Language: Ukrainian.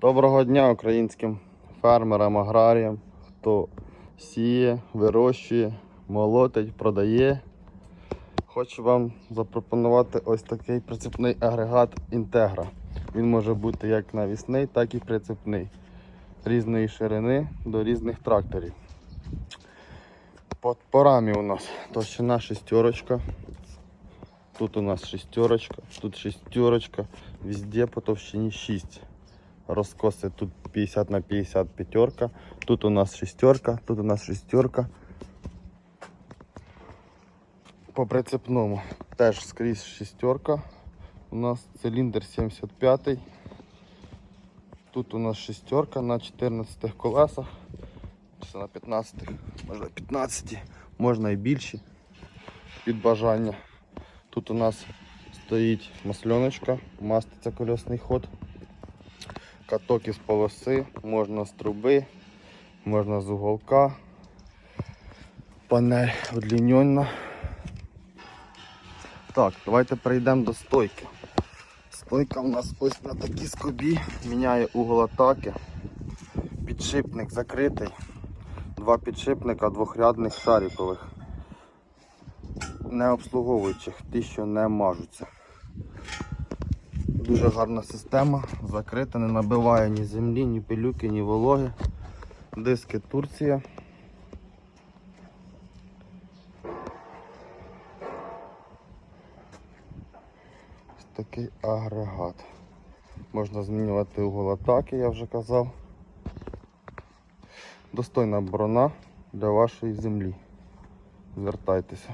Доброго дня українським фермерам, аграріям, хто сіє, вирощує, молотить, продає. Хочу вам запропонувати ось такий прицепний агрегат Інтегра. Він може бути як навісний, так і прицепний. Різної ширини до різних тракторів. По, по у нас товщина шестерочка. Тут у нас шестерочка, тут шестерочка, везде по товщині 6. Розкоси тут 50 на 50 пятерка. Тут у нас шестерка, тут у нас шестерка. По прицепному теж скрізь шестерка. У нас циліндр 75. Тут у нас шестерка на 14 колесах. Чи на 15, можна 15, можна і більші під бажання. Тут у нас стоїть масленочка, маститься кольосний ход. Каток із полоси, можна з труби, можна з уголка. Панель удлінена. Так, давайте перейдемо до стойки. Стойка у нас ось на такій скобі, міняє угол атаки. Підшипник закритий. Два підшипника двохрядних шарикових. Не обслуговуючих, ті, що не мажуться. Дуже гарна система, закрита, не набиває ні землі, ні пилюки, ні вологи. Диски Турція. Ось такий агрегат. Можна змінювати угол атаки, я вже казав. Достойна борона для вашої землі. Звертайтеся.